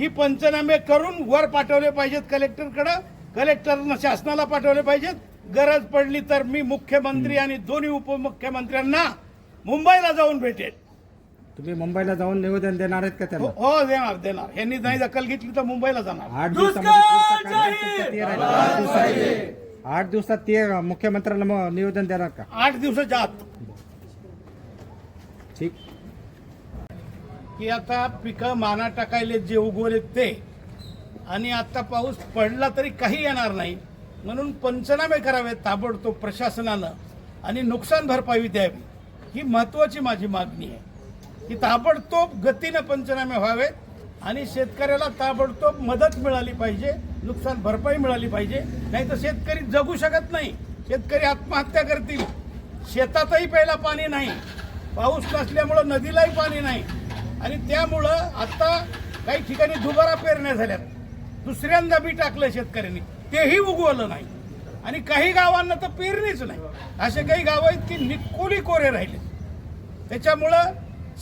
की पंचनामे करून वर पाठवले पाहिजेत कलेक्टरकडे. कलेक्टरनं शासनाला पाठवले पाहिजेत. गरज पडली तर मी मुख्यमंत्री आणि दोन्ही उपमुख्यमंत्र्यांना मुंबईला जाऊन भेटेल तुम्ही मुंबईला जाऊन निवेदन देणार आहेत का हो त्यांना? हो, देणार देणार. यांनी नाही दखल घेतली तर मुंबईला जाणार. आठ दिवसामध्ये. आठ दिवसात आठ दिवसात ते मुख्यमंत्र्यांना मग निवेदन देणार का? आठ दिवसाच्या आत. ठीक. की आता पिकं माना टाकायले जे उगवलेत ते. आणि आता पाऊस पडला तरी काही येणार नाही. म्हणून पंचनामे करावेत ताबडतोब प्रशासनानं आणि नुकसान भरपाई द्यावी. ही महत्वाची माझी मागणी आहे. की ताबडतोब गतीनं पंचनामे व्हावेत आणि शेतकऱ्याला ताबडतोब मदत मिळाली पाहिजे नुकसान भरपाई मिळाली पाहिजे. नाही तर शेतकरी जगू शकत नाही. शेतकरी आत्महत्या करतील. शेतातही प्यायला पाणी नाही. पाऊस नसल्यामुळं नदीलाही पाणी नाही. आणि त्यामुळं आता काही ठिकाणी दुबारा पेरण्या झाल्यात. दुसऱ्यांदा बी टाकलं शेतकऱ्यांनी. तेही उगवलं नाही. आणि काही गावांना तर पेरणीच नाही. असे काही गावं आहेत की निकोली कोरे राहिले. त्याच्यामुळं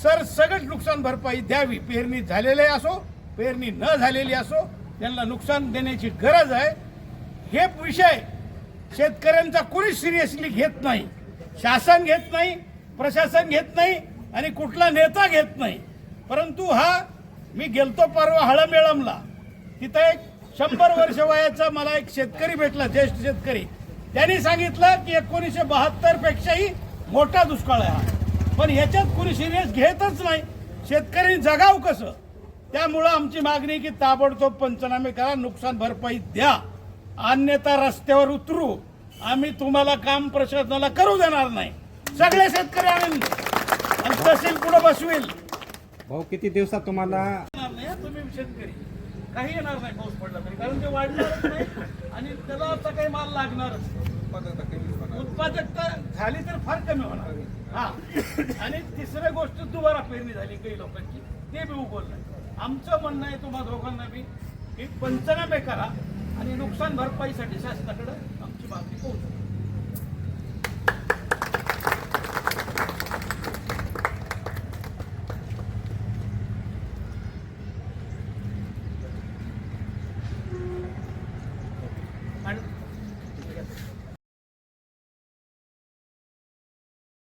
सर सगळंच नुकसान भरपाई द्यावी. पेरणी झालेली असो पेरणी न झालेली असो त्यांना नुकसान देण्याची गरज आहे. हे विषय शेतकऱ्यांचा कोणी सिरियसली घेत नाही. शासन घेत नाही प्रशासन घेत नाही आणि कुठला नेता घेत नाही. परंतु हा मी गेलतो परवा हळमेळमला. तिथं एक शंभर वर्ष वयाचा मला एक शेतकरी भेटला ज्येष्ठ शेतकरी. त्यांनी सांगितलं की एकोणीसशे बहात्तर पेक्षाही मोठा दुष्काळ आहे हा. पण ह्याच्यात कुणी सिरियस घेतच नाही. शेतकरी जगाव कसं? त्यामुळं आमची मागणी की ताबडतोब पंचनामे करा नुकसान भरपाई द्या. अन्यथा रस्त्यावर उतरू. आम्ही तुम्हाला काम प्रशासनाला करू देणार नाही. सगळे शेतकरी आनंद. आणि तहसील पुढे बसवेल. भाऊ किती दिवसात तुम्हाला येणार नाही तुम्ही शेतकरी काही येणार नाही पाऊस पडला तरी. कारण ते वाढणारच नाही आणि त्याला आता काही माल लागणारच. उत्पादकता झाली तर फार कमी होणार. हा. आणि तिसरी गोष्ट दुबारा पेरणी झाली काही लोकांची ते बी उगवलं नाही. आमचं म्हणणं आहे तुम्हा दोघांना बी की पंचनामे करा आणि नुकसान भरपाईसाठी शासनाकडे आमची मागणी पोहोचू and